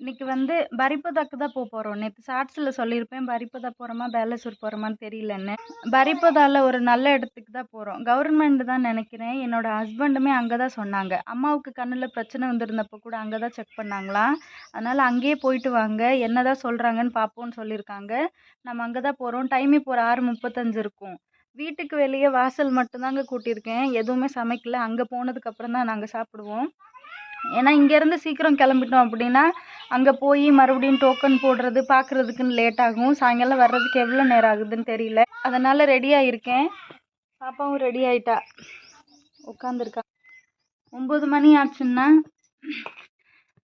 இன்னைக்கு வந்து பரிப்பதாக்கு தான் போக போகிறோம் நேற்று ஷார்ட்ஸில் சொல்லியிருப்பேன் பரிப்பதா போகிறோமா பேலசூர் போகிறோமான்னு தெரியலன்னு. பரிப்பதால ஒரு நல்ல இடத்துக்கு தான் போகிறோம் கவர்மெண்ட் தான் நினைக்கிறேன். என்னோட ஹஸ்பண்டுமே அங்கே தான் சொன்னாங்க. அம்மாவுக்கு கண்ணில் பிரச்சனை வந்திருந்தப்போ கூட அங்கே தான் செக் பண்ணாங்களாம் அதனால் அங்கேயே போயிட்டு வாங்க. என்ன தான் சொல்கிறாங்கன்னு பார்ப்போம்னு சொல்லியிருக்காங்க. நம்ம அங்கே தான் போகிறோம் டைம் இப்போ ஒரு ஆறு முப்பத்தஞ்சு இருக்கும். வீட்டுக்கு வெளியே வாசல் மட்டும்தாங்க கூட்டியிருக்கேன். எதுவுமே சமைக்கல. அங்கே போனதுக்கப்புறம் தான் நாங்கள் சாப்பிடுவோம். ஏன்னா இங்கேருந்து சீக்கிரம் கிளம்பிட்டோம் அப்படின்னா அங்கே போய் மறுபடியும் டோக்கன் போடுறது பார்க்குறதுக்குன்னு லேட் ஆகும். சாயங்காலம் வர்றதுக்கு எவ்வளோ நேரம் ஆகுதுன்னு தெரியல. அதனால் ரெடியாக இருக்கேன் பாப்பாவும் ரெடி ஆயிட்டா. உட்காந்துருக்கா ஒம்பது மணி ஆச்சுன்னா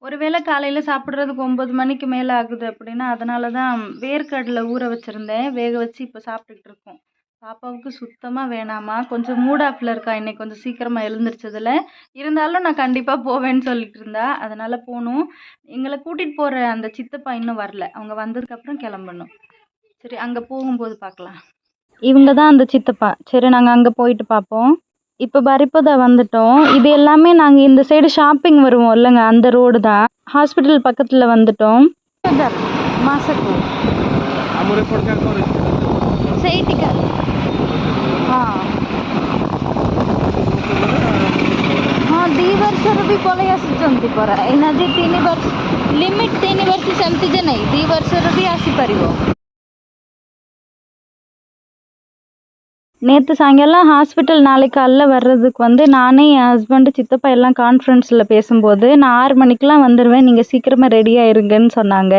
ஒருவேளை காலையில் சாப்பிட்றதுக்கு ஒம்பது மணிக்கு மேலே ஆகுது அப்படின்னா அதனால தான் வேர்க்கடலை ஊற வச்சுருந்தேன். வேக வச்சு இப்போ சாப்பிட்டுக்கிட்டு இருக்கோம். பாப்பாவுக்கு சுத்தமாக வேணாமா கொஞ்சம் மூட் ஆஃபில் இருக்கா இன்னைக்கு கொஞ்சம் சீக்கிரமாக எழுந்திரிச்சதில். இருந்தாலும் நான் கண்டிப்பாக போவேன்னு சொல்லிட்டு இருந்தா. அதனால் போகணும் எங்களை கூட்டிகிட்டு போகிற அந்த சித்தப்பா இன்னும் வரல. அவங்க வந்ததுக்கப்புறம் கிளம்பணும். சரி அங்கே போகும்போது பார்க்கலாம் இவங்க தான் அந்த சித்தப்பா. சரி நாங்கள் அங்கே போயிட்டு பார்ப்போம் இப்போ பரிப்பதா வந்துட்டோம். இது எல்லாமே நாங்கள் இந்த சைடு ஷாப்பிங் வருவோம் இல்லைங்க அந்த ரோடு தான். ஹாஸ்பிட்டல் பக்கத்தில் வந்துட்டோம். மாசக்கு செய்திக்கார் ଦୁଇ ବର୍ଷର ବି ପଳେଇ ଆସୁଛନ୍ତି ପରା ଏଇନା ଯେ ତିନି ବର୍ଷ ଲିମିଟ୍ ତିନି ବର୍ଷ ସେମିତି ଯେ ନାହିଁ ଦୁଇ ବର୍ଷର ବି ଆସିପାରିବ நேற்று சாயங்காலம் ஹாஸ்பிட்டல் நாளைக்கு காலைல வர்றதுக்கு வந்து நானே என் ஹஸ்பண்டு சித்தப்பா எல்லாம் கான்ஃபரன்ஸில் பேசும்போது நான் ஆறு மணிக்கெலாம் வந்துடுவேன் நீங்கள் சீக்கிரமாக ரெடியாக இருங்கன்னு சொன்னாங்க.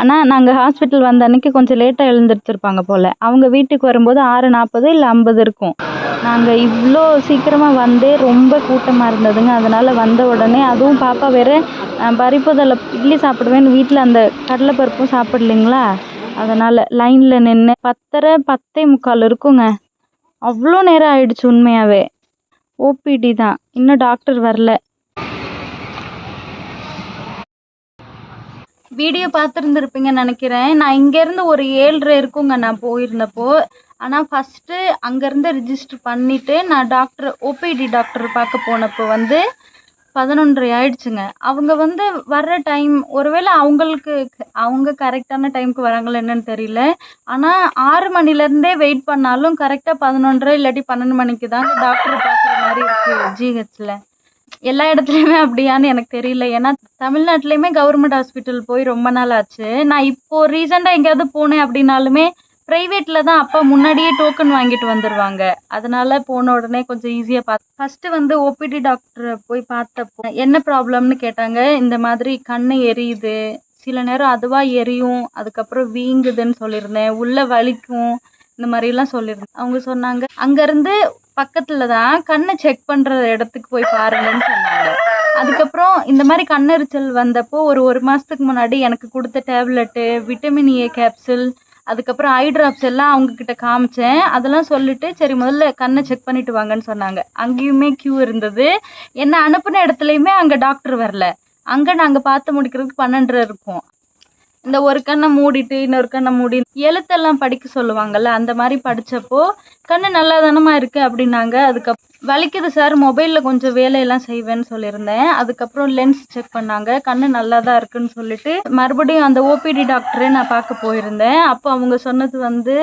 ஆனால் நாங்கள் ஹாஸ்பிட்டல் வந்த அன்னைக்கு கொஞ்சம் லேட்டாக எழுந்திருச்சிருப்பாங்க போல். அவங்க வீட்டுக்கு வரும்போது ஆறு நாற்பது இல்லை ஐம்பது இருக்கும். நாங்கள் இவ்வளோ சீக்கிரமாக வந்தே ரொம்ப கூட்டமாக இருந்ததுங்க. அதனால் வந்த உடனே அதுவும் பாப்பா வேறு பறிப்பதில் இட்லி சாப்பிடுவேன்னு வீட்டில் அந்த கடலைப்பருப்பும் சாப்பிடலைங்களா? அதனால் லைனில் நின்று பத்தரை பத்தே முக்கால் இருக்குங்க. அவ்வளோ நேரம் ஆயிடுச்சு உண்மையாகவே ஓபிடி தான். இன்னும் டாக்டர் வரல. வீடியோ பார்த்துருந்துருப்பீங்கன்னு நினைக்கிறேன். நான் இங்கேருந்து ஒரு ஏழரை இருக்குங்க நான் போயிருந்தப்போ. ஆனால் ஃபஸ்ட்டு அங்கேருந்து ரிஜிஸ்டர் பண்ணிவிட்டு நான் டாக்டர் ஓபிடி டாக்டர் பார்க்க போனப்போ வந்து பதினொன்றரை ஆயிடுச்சுங்க. அவங்க வந்து வர்ற டைம் ஒருவேளை அவங்களுக்கு அவங்க கரெக்டான டைமுக்கு வராங்களா என்னன்னு தெரியல. ஆனால் ஆறு மணிலேருந்தே வெயிட் பண்ணாலும் கரெக்டாக பதினொன்றரை இல்லாட்டி பன்னெண்டு மணிக்கு தான் டாக்டர் பார்க்குற மாதிரி இருக்குது ஜிஹெச்சில் எல்லா இடத்துலையுமே அப்படியான்னு எனக்கு தெரியல. ஏன்னா தமிழ்நாட்டிலையுமே கவர்மெண்ட் ஹாஸ்பிட்டல் போய் ரொம்ப நாள் ஆச்சு. நான் இப்போ ரீசெண்டாக எங்கேயாவது போனேன் அப்படின்னாலுமே ப்ரைவேட்டில் தான் அப்பா முன்னாடியே டோக்கன் வாங்கிட்டு வந்துடுவாங்க அதனால போன உடனே கொஞ்சம் ஈஸியாக பார்த்து ஃபஸ்ட்டு வந்து ஓபிடி டாக்டரை போய் பார்த்தப்போ என்ன ப்ராப்ளம்னு கேட்டாங்க. இந்த மாதிரி கண்ணு எரியுது. சில நேரம் அதுவாக எரியும். அதுக்கப்புறம் வீங்குதுன்னு சொல்லியிருந்தேன். உள்ளே வலிக்கும். இந்த மாதிரிலாம் சொல்லியிருந்தேன். அவங்க சொன்னாங்க அங்கேருந்து பக்கத்தில் தான் கண்ணை செக் பண்ணுற இடத்துக்கு போய் பாருங்கன்னு சொன்னாங்க. அதுக்கப்புறம் இந்த மாதிரி கண்ணெரிச்சல் வந்தப்போ ஒரு ஒரு மாதத்துக்கு முன்னாடி எனக்கு கொடுத்த டேப்லெட்டு விட்டமின் ஏ கேப்சூல் அதுக்கப்புறம் ஐ ட்ராப்ஸ் எல்லாம் அவங்கக்கிட்ட காமிச்சேன். அதெல்லாம் சொல்லிட்டு சரி முதல்ல கண்ணை செக் பண்ணிட்டு வாங்கன்னு சொன்னாங்க. அங்கேயுமே க்யூ இருந்தது. என்னை அனுப்பின இடத்துலையுமே அங்கே டாக்டர் வரல. அங்கே நாங்கள் பார்த்து முடிக்கிறதுக்கு பன்னெண்டரை இருக்கும். இந்த ஒரு கண்ணை மூடிட்டு இன்னொரு கண்ணை மூடி எழுத்தெல்லாம் படிக்க சொல்லுவாங்கல்ல அந்த மாதிரி படித்தப்போ கண்ணு நல்லா தானமாக இருக்குது அப்படின்னாங்க. அதுக்கப்புறம் வலிக்குது சார் மொபைலில் கொஞ்சம் வேலையெல்லாம் செய்வேன்னு சொல்லியிருந்தேன். அதுக்கப்புறம் லென்ஸ் செக் பண்ணாங்க. கண்ணு நல்லா தான் இருக்குன்னு சொல்லிட்டு மறுபடியும் அந்த ஓபிடி டாக்டரே நான் பார்க்க போயிருந்தேன். அப்போ அவங்க சொன்னது வந்து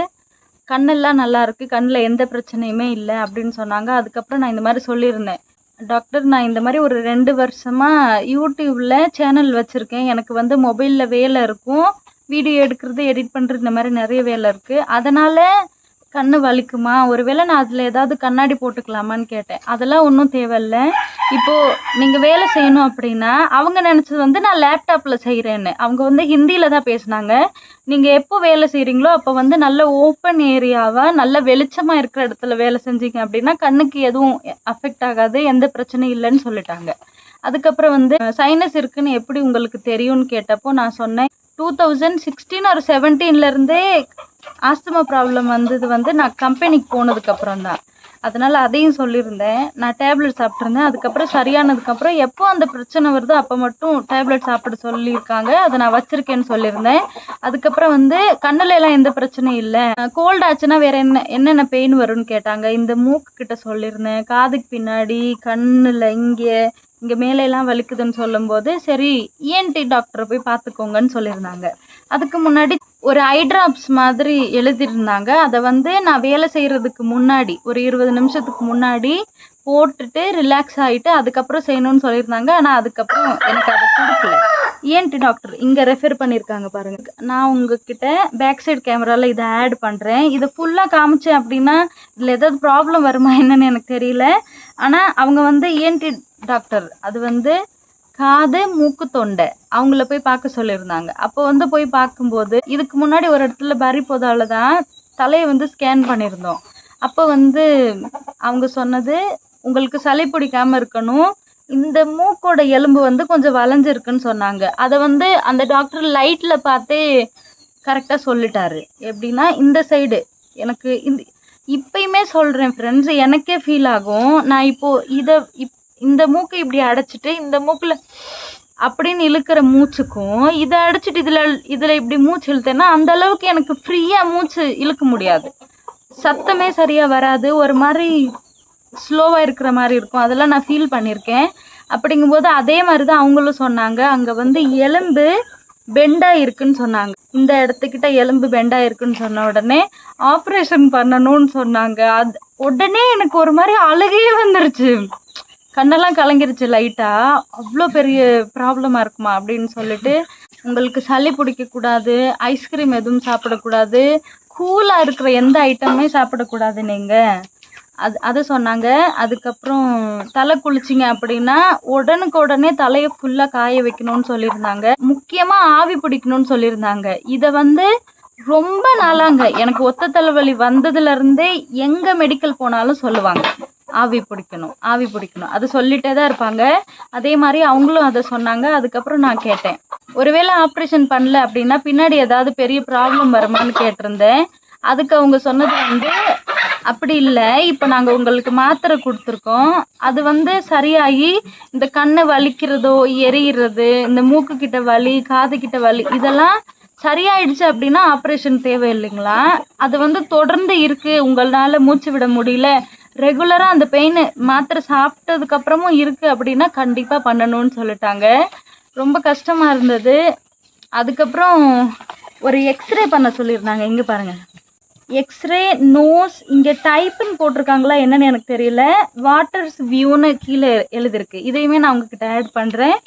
கண்ணெல்லாம் நல்லா இருக்கு. கண்ணில் எந்த பிரச்சனையுமே இல்லை அப்படின்னு சொன்னாங்க. அதுக்கப்புறம் நான் இந்த மாதிரி சொல்லியிருந்தேன். டாக்டர் நான் இந்த மாதிரி ஒரு ரெண்டு வருஷமாக யூடியூப்பில் சேனல் வச்சுருக்கேன். எனக்கு வந்து மொபைலில் வேலை இருக்கும். வீடியோ எடுக்கிறது எடிட் பண்ணுறது இந்த மாதிரி நிறைய வேலை இருக்குது அதனால் கண்ணு வலிக்குமா? ஒருவேளை நான் அதில் ஏதாவது கண்ணாடி போட்டுக்கலாமான்னு கேட்டேன். அதெல்லாம் ஒன்றும் தேவையில்ல. இப்போது நீங்கள் வேலை செய்யணும் அப்படின்னா அவங்க நினச்சது வந்து நான் லேப்டாப்பில் செய்கிறேன்னு அவங்க வந்து ஹிந்தியில் தான் பேசுனாங்க. நீங்கள் எப்போ வேலை செய்கிறீங்களோ அப்போ வந்து நல்ல ஓப்பன் ஏரியாவாக நல்ல வெளிச்சமாக இருக்கிற இடத்துல வேலை செஞ்சீங்க அப்படின்னா கண்ணுக்கு எதுவும் அஃபெக்ட் ஆகாது எந்த பிரச்சனையும் இல்லைன்னு சொல்லிட்டாங்க. அதுக்கப்புறம் வந்து சைனஸ் இருக்குன்னு எப்படி உங்களுக்கு தெரியும்னு கேட்டப்போ நான் சொன்னேன். டூ தௌசண்ட் சிக்ஸ்டீன் ஒரு செவன்டீன்லேருந்தே ஆஸ்துமா ப்ராப்ளம் வந்தது வந்து நான் கம்பெனிக்கு போனதுக்கப்புறம் தான். அதனால அதையும் சொல்லியிருந்தேன். நான் டேப்லெட் சாப்பிட்ருந்தேன் அதுக்கப்புறம் சரியானதுக்கப்புறம் எப்போ அந்த பிரச்சனை வருதோ அப்போ மட்டும் டேப்லெட் சாப்பிட சொல்லியிருக்காங்க. அதை நான் வச்சிருக்கேன்னு சொல்லியிருந்தேன். அதுக்கப்புறம் வந்து கண்ணுல எல்லாம் எந்த பிரச்சனையும் இல்லை. கோல்ட் ஆச்சுன்னா வேற என்ன என்னென்ன பெயின் வரும்னு கேட்டாங்க. இந்த மூக்கு கிட்ட சொல்லியிருந்தேன். காதுக்கு பின்னாடி கண்ணுல இங்கே இங்கே மேலே எல்லாம் வலிக்குதுன்னு சொல்லும்போது சரி இஎன்டி டாக்டரை போய் பார்த்துக்கோங்கன்னு சொல்லியிருந்தாங்க. அதுக்கு முன்னாடி ஒரு ஐ ட்ராப்ஸ் மாதிரி எழுதியிருந்தாங்க. அதை வந்து நான் வேலை செய்கிறதுக்கு முன்னாடி ஒரு இருபது நிமிஷத்துக்கு முன்னாடி போட்டுட்டு ரிலாக்ஸ் ஆகிட்டு அதுக்கப்புறம் செய்யணும்னு சொல்லியிருந்தாங்க. ஆனால் அதுக்கப்புறம் எனக்கு அதை கொடுக்கல. ஏன்ட்டு டாக்டர் இங்கே ரெஃபர் பண்ணியிருக்காங்க பாருங்க. நான் உங்ககிட்ட பேக் சைடு கேமராவில் இதை ஆட் பண்ணுறேன் இதை ஃபுல்லாக காமிச்சேன் அப்படின்னா இதில் ஏதாவது ப்ராப்ளம் வருமா என்னன்னு எனக்கு தெரியல. ஆனால் அவங்க வந்து ஏன்டி டாக்டர். அது வந்து காது மூக்கு தொண்டை. அவங்கள போய் பார்க்க சொல்லியிருந்தாங்க. அப்போ வந்து போய் பார்க்கும்போது இதுக்கு முன்னாடி ஒரு இடத்துல பரிப்போதால தான் தலையை வந்து ஸ்கேன் பண்ணியிருந்தோம். அப்போ வந்து அவங்க சொன்னது உங்களுக்கு சளி பிடிக்காம இருக்கணும். இந்த மூக்கோட எலும்பு வந்து கொஞ்சம் வளைஞ்சிருக்குன்னு சொன்னாங்க. அதை வந்து அந்த டாக்டர் லைட்டில் பார்த்தே கரெக்டாக சொல்லிட்டாரு. எப்படின்னா இந்த சைடு. எனக்கு இந்த இப்பயுமே சொல்கிறேன் ஃப்ரெண்ட்ஸ் எனக்கே ஃபீல் ஆகும். நான் இப்போது இதை இப் இந்த மூக்கை இப்படி அடைச்சிட்டு இந்த மூக்கில் அப்படின்னு இழுக்கிற மூச்சுக்கும் இதை அடைச்சிட்டு இதில் இதில் இப்படி மூச்சு இழுத்தேன்னா அந்த அளவுக்கு எனக்கு ஃப்ரீயாக மூச்சு இழுக்க முடியாது. சத்தமே சரியாக வராது. ஒரு மாதிரி ஸ்லோவாக இருக்கிற மாதிரி இருக்கும். அதெல்லாம் நான் ஃபீல் பண்ணியிருக்கேன். அப்படிங்கும்போது அதே மாதிரி தான் அவங்களும் சொன்னாங்க. அங்கே வந்து எலும்பு பெண்டாக இருக்குன்னு சொன்னாங்க. இந்த இடத்துக்கிட்ட எலும்பு பெண்டாக இருக்குன்னு சொன்ன உடனே ஆப்ரேஷன் பண்ணணும்னு சொன்னாங்க. அது உடனே எனக்கு ஒரு மாதிரி அழுகையே வந்துருச்சு. கண்ணெல்லாம் கலங்கிருச்சு லைட்டாக அவ்வளோ பெரிய ப்ராப்ளமாக இருக்குமா அப்படின்னு சொல்லிட்டு உங்களுக்கு சளி பிடிக்கக்கூடாது ஐஸ்கிரீம் எதுவும் சாப்பிடக்கூடாது கூலாக இருக்கிற எந்த ஐட்டமுமே சாப்பிடக்கூடாது நீங்கள் அது அதை சொன்னாங்க. அதுக்கப்புறம் தலை குளிச்சிங்க அப்படின்னா உடனுக்கு உடனே தலையை ஃபுல்லாக காய வைக்கணும்னு சொல்லியிருந்தாங்க. முக்கியமாக ஆவி பிடிக்கணும்னு சொல்லியிருந்தாங்க. இதை வந்து ரொம்ப நாளாங்க. எனக்கு ஒத்த தலைவலி வந்ததுலேருந்தே எங்கே மெடிக்கல் போனாலும் சொல்லுவாங்க. ஆவி பிடிக்கணும் ஆவி பிடிக்கணும். அது சொல்லிட்டே தான் இருப்பாங்க. அதே மாதிரி அவங்களும் அதை சொன்னாங்க. அதுக்கப்புறம் நான் கேட்டேன். ஒருவேளை ஆப்ரேஷன் பண்ணல அப்படின்னா பின்னாடி ஏதாவது பெரிய ப்ராப்ளம் வருமான்னு கேட்டிருந்தேன். அதுக்கு அவங்க சொன்னது வந்து அப்படி இல்லை. இப்போ நாங்கள் உங்களுக்கு மாத்திரை கொடுத்துருக்கோம். அது வந்து சரியாகி இந்த கண்ணை வலிக்கிறதோ எரியிறது இந்த மூக்கு கிட்ட வலி காது கிட்ட வலி இதெல்லாம் சரியாயிடுச்சு அப்படின்னா ஆப்ரேஷன் தேவையில்லைங்களா? அது வந்து தொடர்ந்து இருக்கு. உங்களால மூச்சு விட முடியல. ரெகுலராக அந்த பெயின் மாத்திரை சாப்பிட்டதுக்கு அப்புறமும் இருக்கு அப்படின்னா கண்டிப்பாக பண்ணணும்னு சொல்லிட்டாங்க. ரொம்ப கஷ்டமா இருந்தது. அதுக்கப்புறம் ஒரு எக்ஸ்ரே பண்ண சொல்லியிருந்தாங்க. இங்கே பாருங்க. எக்ஸ்ரே நோஸ் இங்கே டைப்புன்னு போட்டிருக்காங்களா என்னன்னு எனக்கு தெரியல. வாட்டர்ஸ் வியூன்னு கீழே எழுதிருக்கு இதையுமே நான் உங்ககிட்ட ஆட் பண்ணுறேன்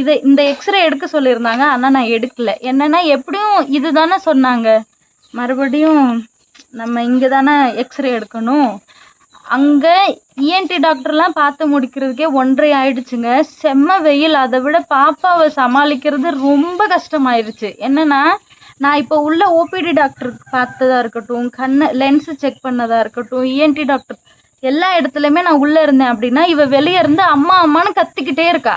இதை இந்த எக்ஸ்ரே எடுக்க சொல்லியிருந்தாங்க. ஆனால் நான் எடுக்கல. என்னென்னா எப்படியும் இது தானே சொன்னாங்க. மறுபடியும் நம்ம இங்கே தானே எக்ஸ்ரே எடுக்கணும். அங்கே இஎன்டி டாக்டர்லாம் பார்த்து முடிக்கிறதுக்கே ஒன்றரை ஆயிடுச்சுங்க. செம்ம வெயில். அதை விட பாப்பாவை சமாளிக்கிறது ரொம்ப கஷ்டமாயிருச்சு. என்னன்னா நான் இப்போ உள்ள ஓபிடி டாக்டர் பார்த்ததா இருக்கட்டும் கண்ணு லென்ஸு செக் பண்ணதா இருக்கட்டும் இஎன்டி டாக்டர் எல்லா இடத்துலையுமே நான் உள்ளே இருந்தேன் அப்படின்னா இவ வெளியே இருந்து அம்மா அம்மான்னு கத்திக்கிட்டே இருக்கா.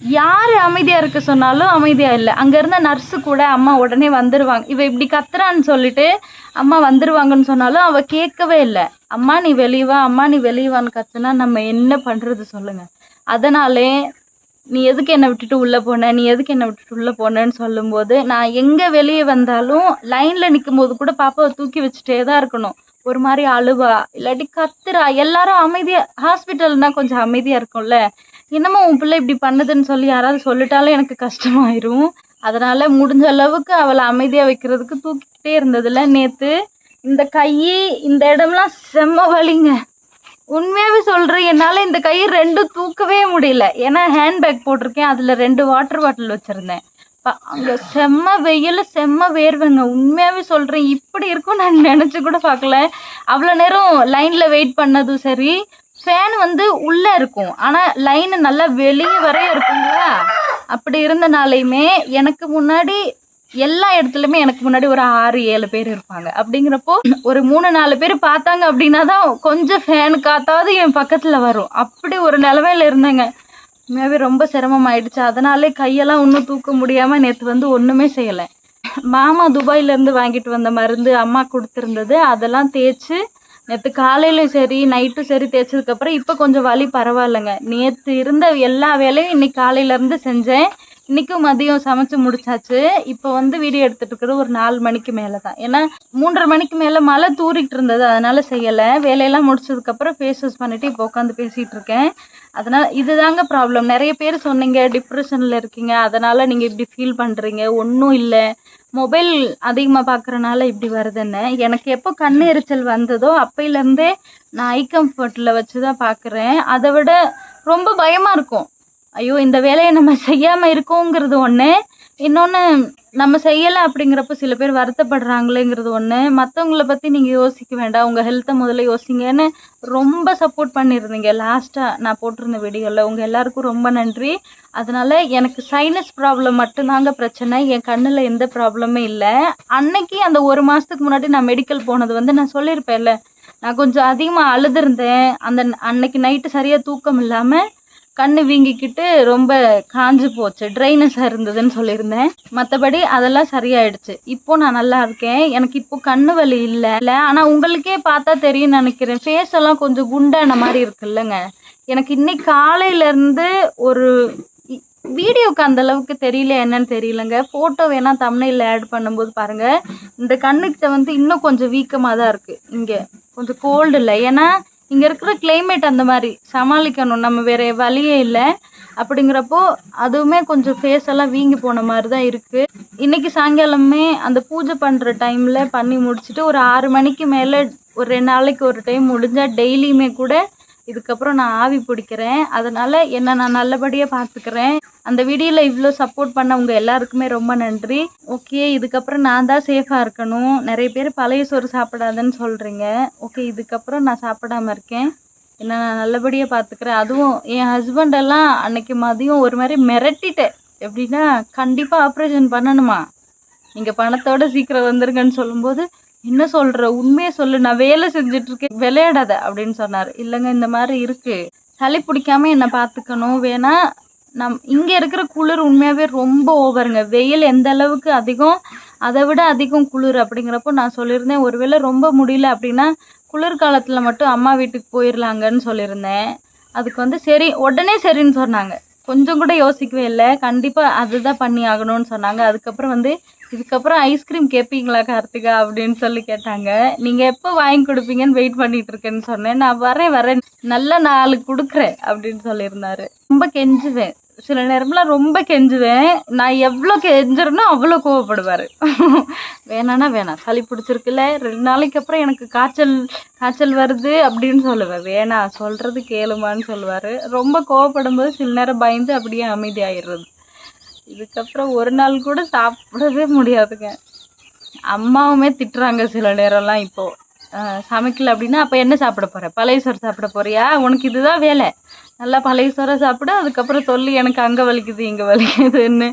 யார் அமைதியாக இருக்க சொன்னாலும் அமைதியாக இல்லை. அங்கே இருந்த நர்ஸு கூட அம்மா உடனே வந்துடுவாங்க இவ இப்படி கத்துறான்னு சொல்லிட்டு அம்மா வந்துடுவாங்கன்னு சொன்னாலும் அவள் கேட்கவே இல்லை. அம்மா நீ வெளியவா அம்மா நீ வெளியவான்னு கத்துனா நம்ம என்ன பண்ணுறது சொல்லுங்கள் அதனாலே நீ எதுக்கு என்னை விட்டுட்டு உள்ளே போன? நீ எதுக்கு என்னை விட்டுட்டு உள்ளே போனேன்னு சொல்லும்போது நான் எங்கே வெளியே வந்தாலும் லைனில் நிற்கும் போது கூட பாப்பாவை தூக்கி வச்சுட்டே தான் இருக்கணும். ஒரு மாதிரி அழுவா இல்லாட்டி கத்துறா. எல்லாரும் அமைதியாக ஹாஸ்பிட்டல்னா கொஞ்சம் அமைதியாக இருக்கும்ல. என்னமோ உன் பிள்ளை இப்படி பண்ணுதுன்னு சொல்லி யாராவது சொல்லிட்டாலும் எனக்கு கஷ்டமாயிரும். அதனால முடிஞ்ச அளவுக்கு அவளை அமைதியாக வைக்கிறதுக்கு தூக்கிக்கிட்டே இருந்ததுல நேற்று இந்த கை இந்த இடம்லாம் செம்ம வலிங்க. உண்மையாகவே சொல்கிறேன் என்னால் இந்த கை ரெண்டும் தூக்கவே முடியல. ஏன்னா ஹேண்ட்பேக் போட்டிருக்கேன் அதில் ரெண்டு வாட்டர் பாட்டில் வச்சுருந்தேன். அங்கே செம்ம வெயில் செம்ம வேர்வைங்க. உண்மையாகவே சொல்கிறேன் இப்படி இருக்கும் நான் நினச்சி கூட பார்க்கல. அவ்வளோ நேரம் லைனில் வெயிட் பண்ணதும் சரி ஃபேன் வந்து உள்ளே இருக்கும். ஆனால் லைனு நல்லா வெளியே வரையும் இருக்குங்களா அப்படி இருந்தனாலையுமே எனக்கு முன்னாடி எல்லா இடத்துலையுமே எனக்கு முன்னாடி ஒரு ஆறு ஏழு பேர் இருப்பாங்க. அப்படிங்கிறப்போ ஒரு மூணு நாலு பேர் பார்த்தாங்க அப்படின்னா தான் கொஞ்சம் ஃபேன் காத்தாவது என் பக்கத்தில் வரும். அப்படி ஒரு நிலமையில இருந்தேங்க. உண்மையாகவே ரொம்ப சிரமமாயிடுச்சு அதனாலே கையெல்லாம் ஒன்றும் தூக்க முடியாமல் நேற்று வந்து ஒன்றுமே செய்யலை. மாமா துபாயிலேருந்து வாங்கிட்டு வந்த மருந்து அம்மா கொடுத்துருந்தது. அதெல்லாம் தேய்ச்சி நேற்று காலையிலும் சரி நைட்டும் சரி தேய்ச்சதுக்கப்புறம் இப்போ கொஞ்சம் வலி பரவாயில்லைங்க. நேற்று இருந்த எல்லா வேலையும் இன்னைக்கு காலையிலேருந்து செஞ்சேன். இன்றைக்கும் மதியம் சமைச்சு முடிச்சாச்சு. இப்போ வந்து வீடியோ எடுத்துட்டு இருக்கிறது ஒரு நாலு மணிக்கு மேலே தான் ஏன்னா மூன்றரை மணிக்கு மேலே மழை தூறிட்டு இருந்தது. அதனால செய்யலை. வேலையெல்லாம் முடிச்சதுக்கப்புறம் ஃபேஸ் வாஷ் பண்ணிட்டு இப்போ உட்காந்து பேசிகிட்டு இருக்கேன். அதனால இதுதாங்க ப்ராப்ளம் நிறைய பேர் சொன்னீங்க டிப்ரெஷனில் இருக்கீங்க. அதனால நீங்கள் இப்படி ஃபீல் பண்ணுறீங்க ஒன்றும் இல்லை. மொபைல் அதிகமாக பார்க்குறனால இப்படி வருதுன்னு. எனக்கு எப்போ கண் எரிச்சல் வந்ததோ அப்பையிலேருந்தே நான் ஐ கம்ஃபர்ட்டில் வச்சு தான் பார்க்குறேன் அதை விட ரொம்ப பயமாக இருக்கும். ஐயோ இந்த வேலையை நம்ம செய்யாமல் இருக்கோங்கிறது ஒன்று இன்னொன்று நம்ம செய்யலை அப்படிங்கிறப்ப சில பேர் வருத்தப்படுறாங்களேங்கிறது ஒன்று மற்றவங்கள பற்றி நீங்கள் யோசிக்க வேண்டாம். உங்கள் ஹெல்த்தை முதல்ல யோசிங்கன்னு ரொம்ப சப்போர்ட் பண்ணியிருந்தீங்க. லாஸ்ட்டாக நான் போட்டிருந்த வீடியோவில் உங்கள் எல்லாருக்கும் ரொம்ப நன்றி. அதனால் எனக்கு சைனஸ் ப்ராப்ளம் மட்டும்தாங்க பிரச்சனை. என் கண்ணில் எந்த ப்ராப்ளமே இல்லை. அன்னைக்கு அந்த ஒரு மாதத்துக்கு முன்னாடி நான் மெடிக்கல் போனது வந்து நான் சொல்லியிருப்பேன்ல. நான் கொஞ்சம் அதிகமாக அழுதுருந்தேன். அந்த அன்னைக்கு நைட்டு சரியாக தூக்கம் இல்லாமல் கண்ணு வீங்கிக்கிட்டு ரொம்ப காஞ்சு போச்சு. ட்ரைனஸாக இருந்ததுன்னு சொல்லியிருந்தேன். மற்றபடி அதெல்லாம் சரியாயிடுச்சு. இப்போ நான் நல்லா இருக்கேன். எனக்கு இப்போ கண்ணு வலி இல்லை. இல்லை ஆனால் உங்களுக்கே பார்த்தா தெரியும் நினைக்கிறேன். ஃபேஸ் எல்லாம் கொஞ்சம் குண்டான மாதிரி இருக்குல்லங்க. எனக்கு இன்னைக்கு காலையிலேருந்து ஒரு வீடியோக்கு அந்த அளவுக்கு தெரியல என்னன்னு தெரியலங்க. ஃபோட்டோ வேணா தமிழில் ஆட் பண்ணும்போது பாருங்க. இந்த கண்ணுக்கிட்ட வந்து இன்னும் கொஞ்சம் வீக்கமாக தான் இருக்குது இங்கே கொஞ்சம் கோல்டு இல்லை. ஏன்னா இங்கே இருக்கிற கிளைமேட் அந்த மாதிரி சமாளிக்கணும். நம்ம வேற வழியே இல்லை. அப்படிங்கிறப்போ அதுவுமே கொஞ்சம் ஃபேஸ் எல்லாம் வீங்கி போன மாதிரி தான் இருக்குது இன்னைக்கு சாயங்காலமே அந்த பூஜை பண்ணுற டைமில் பண்ணி முடிச்சுட்டு ஒரு ஆறு மணிக்கு மேலே ஒரு ரெண்டு நாளைக்கு ஒரு டைம் முடிஞ்சால் டெய்லியுமே கூட இதுக்கப்புறம் நான் ஆவி பிடிக்கிறேன். அதனால் என்னை நான் நல்லபடியாக பார்த்துக்கிறேன். அந்த வீடியோவில் இவ்வளோ சப்போர்ட் பண்ண உங்கள் எல்லாருக்குமே ரொம்ப நன்றி. ஓகே இதுக்கப்புறம் நான் தான் சேஃபாக இருக்கணும். நிறைய பேர் பழைய சோறு சாப்பிடாதன்னு சொல்கிறீங்க ஓகே இதுக்கப்புறம் நான் சாப்பிடாம இருக்கேன். என்ன நான் நல்லபடியாக பார்த்துக்கிறேன். அதுவும் என் ஹஸ்பண்டெல்லாம் அன்னைக்கு மதியம் ஒரு மாதிரி மிரட்டிட்டேன். எப்படின்னா கண்டிப்பாக ஆப்ரேஷன் பண்ணணுமா? நீங்கள் பணத்தோட சீக்கிரம் வந்துருங்கன்னு சொல்லும்போது என்ன சொல்கிற உண்மையை சொல்லு. நான் வேலை செஞ்சுட்டு இருக்கேன் விளையாடாத அப்படின்னு சொன்னார். இல்லைங்க இந்த மாதிரி இருக்கு. சளி பிடிக்காம என்னை பார்த்துக்கணும். வேணா நம் இங்கே இருக்கிற குளிர் உண்மையாகவே ரொம்ப ஓவருங்க. வெயில் எந்த அளவுக்கு அதிகம் அதை விட அதிகம் குளிர் அப்படிங்கிறப்போ நான் சொல்லியிருந்தேன். ஒருவேளை ரொம்ப முடியல அப்படின்னா குளிர்காலத்தில் மட்டும் அம்மா வீட்டுக்கு போயிடலாங்கன்னு சொல்லியிருந்தேன். அதுக்கு வந்து சரி உடனே சரின்னு சொன்னாங்க. கொஞ்சம் கூட யோசிக்கவே இல்லை. கண்டிப்பாக அதுதான் பண்ணி ஆகணும்னு சொன்னாங்க. அதுக்கப்புறம் வந்து இதுக்கப்புறம் ஐஸ்கிரீம் கேட்பீங்களா கார்த்திகா அப்படின்னு சொல்லி கேட்டாங்க. நீங்கள் எப்போ வாங்கி கொடுப்பீங்கன்னு வெயிட் பண்ணிட்டு இருக்கேன்னு சொன்னேன். நான் வரேன் வரேன். நல்ல நாலு கொடுக்குறேன் அப்படின்னு சொல்லியிருந்தாரு. ரொம்ப கெஞ்சுவேன். சில நேரம்லாம் ரொம்ப கெஞ்சுவேன். நான் எவ்வளோ கெஞ்சுறேனோ அவ்வளோ கோவப்படுவார். வேணான்னா வேணாம். சளி பிடிச்சிருக்குல்ல. ரெண்டு நாளைக்கு அப்புறம் எனக்கு காய்ச்சல் காய்ச்சல் வருது அப்படின்னு சொல்லுவேன். வேணாம் சொல்கிறது கேளுமான்னு சொல்லுவார். ரொம்ப கோவப்படும்போது சில நேரம் பயந்து அப்படியே அமைதியாயிடுறது இதுக்கப்புறம் ஒரு நாள் கூட சாப்பிடவே முடியாதுங்க. அம்மாவுமே திட்டுறாங்க சில நேரம்லாம் இப்போ. சமைக்கல அப்படின்னா அப்போ என்ன சாப்பிட போகிற பழைய சோறு சாப்பிட போறியா? உனக்கு இதுதான் வேலை. நல்லா பழைய சோறை சாப்பிட அதுக்கப்புறம் சொல்லி எனக்கு அங்கே வலிக்குது இங்கே வலிக்குதுன்னு.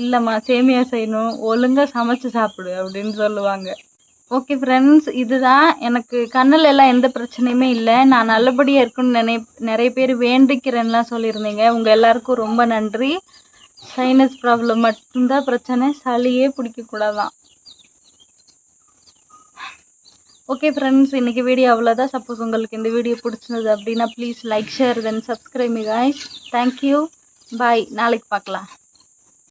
இல்லைம்மா சேமியா செய்யணும். ஒழுங்கா சமைச்சு சாப்பிடு அப்படின்னு சொல்லுவாங்க. ஓகே ஃப்ரெண்ட்ஸ் இதுதான். எனக்கு கண்ணில் எல்லாம் எந்த பிரச்சனையுமே இல்லை. நான் நல்லபடியாக இருக்குன்னு நினை நிறைய பேர் வேண்டிக்கிறேன்லாம் சொல்லியிருந்தீங்க. உங்கள் எல்லாருக்கும் ரொம்ப நன்றி. சைனஸ் ப்ராப்ளம் மட்டும்தான் பிரச்சனை. சளியே பிடிக்கக்கூடாதான். ஓகே ஃப்ரெண்ட்ஸ் இன்னைக்கு வீடியோ அவ்வளோதான் சப்போஸ் உங்களுக்கு இந்த வீடியோ பிடிச்சிருந்தது அப்படின்னா please like share then subscribe me guys thank you bye நாளைக்கு பார்க்கலாம்.